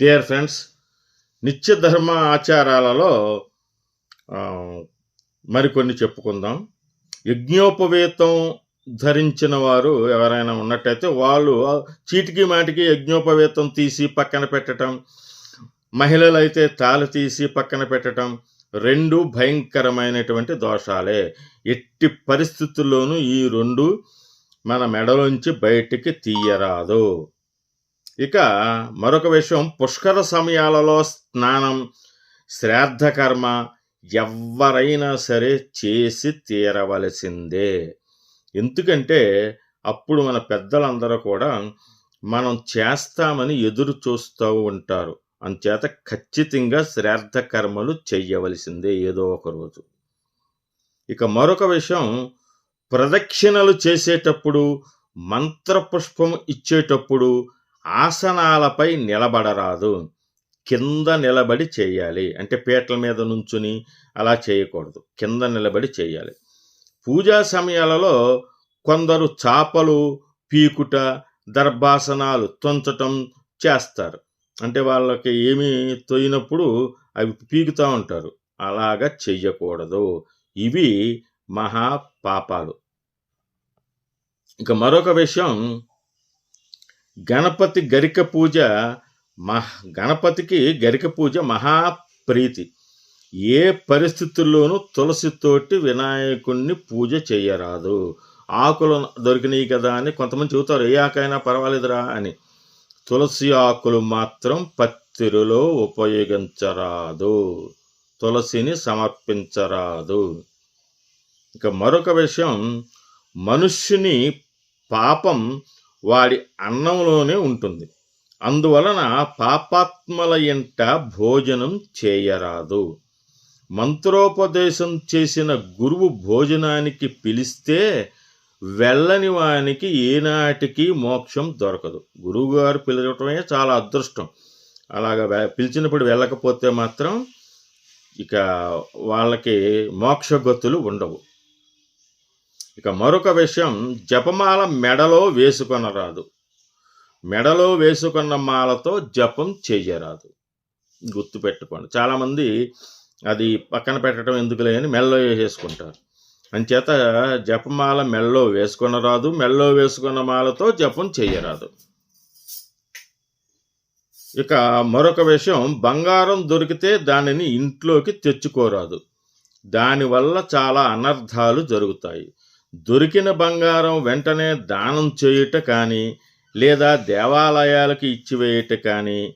Dear friends నిత్య ధర్మ ఆచారాలలో మరికొన్ని చెప్పుకుందాం. యజ్ఞోపవేతం ధరించిన వారు ఎవరైనా ఉన్నట్టయితే వాళ్ళు చీటికి మాటికి యజ్ఞోపవేతం తీసి పక్కన పెట్టడం మహిళలు అయితే తాళి తీసి పక్కన పెట్టడం రెండు భయంకరమైనటువంటి దోషాలే. ఎట్టి పరిస్థితుల్లోనూ ఈ రెండు మన మెడలోంచి బయటికి తీయరాదు. ఇక మరొక విషయం పుష్కర సమయాలలో స్నానం శ్రాద్ధ కర్మ ఎవరైనా సరే చేసి తీరవలసిందే. ఎందుకంటే అప్పుడు మన పెద్దలందరూ కూడా మనం చేస్తామని ఎదురు చూస్తూ ఉంటారు. అంచేత ఖచ్చితంగా శ్రాద్ధ కర్మలు చెయ్యవలసిందే ఏదో ఒక రోజు. ఇక మరొక విషయం ప్రదక్షిణలు చేసేటప్పుడు మంత్రపుష్పం ఇచ్చేటప్పుడు ఆసనాలపై నిలబడరాదు. కింద నిలబడి చేయాలి. అంటే పీటల మీద నుంచుని అలా చేయకూడదు. కింద నిలబడి చేయాలి. పూజా సమయాలలో కొందరు చాపలు పీకుట దర్భాసనాలు తొంచటం చేస్తారు. అంటే వాళ్ళకి ఏమీ తొయినప్పుడు అవి పీకుతూ ఉంటారు. అలాగా చెయ్యకూడదు. ఇవి మహా పాపాలు ఇక మరొక విషయం గణపతి గరిక పూజ మహ గణపతికి గరిక పూజ మహాప్రీతి ఏ పరిస్థితుల్లోనూ తులసితోటి వినాయకుణ్ణి పూజ చేయరాదు ఆకులు దొరికినాయి కదా అని కొంతమంది చెబుతారు ఏ ఆకైనా పర్వాలేదురా అని. తులసి ఆకులు మాత్రం పత్తిరిలో ఉపయోగించరాదు. తులసిని సమర్పించరాదు. ఇక మరొక విషయం మనుష్యుని పాపం వాడి అన్నంలోనే ఉంటుంది. అందువలన పాపాత్మల ఇంట భోజనం చేయరాదు. మంత్రోపదేశం చేసిన గురువు భోజనానికి పిలిస్తే వెళ్ళని వానికి ఏనాటికి మోక్షం దొరకదు. గురువుగారు పిలవటమే చాలా అదృష్టం. అలాగ పిలిచినప్పుడు వెళ్ళకపోతే మాత్రం ఇక వాళ్ళకి మోక్షగతులు ఉండవు. ఇక మరొక విషయం జపమాల మెడలో వేసుకొనరాదు. మెడలో వేసుకున్న మాలతో జపం చేయరాదు. గుర్తుపెట్టుకోండి. చాలామంది అది పక్కన పెట్టడం ఎందుకులే అని మెల్లో వేసేసుకుంటారు. అంచేత జపమాల మెల్లో వేసుకొనరాదు మెల్లో వేసుకున్న మాలతో జపం చేయరాదు. ఇక మరొక విషయం బంగారం దొరికితే దానిని ఇంట్లోకి తెచ్చుకోరాదు. దానివల్ల చాలా అనర్థాలు జరుగుతాయి. దొరికిన బంగారం వెంటనే దానం చేయుట కానీ లేదా దేవాలయాలకు ఇచ్చివేయుట కానీ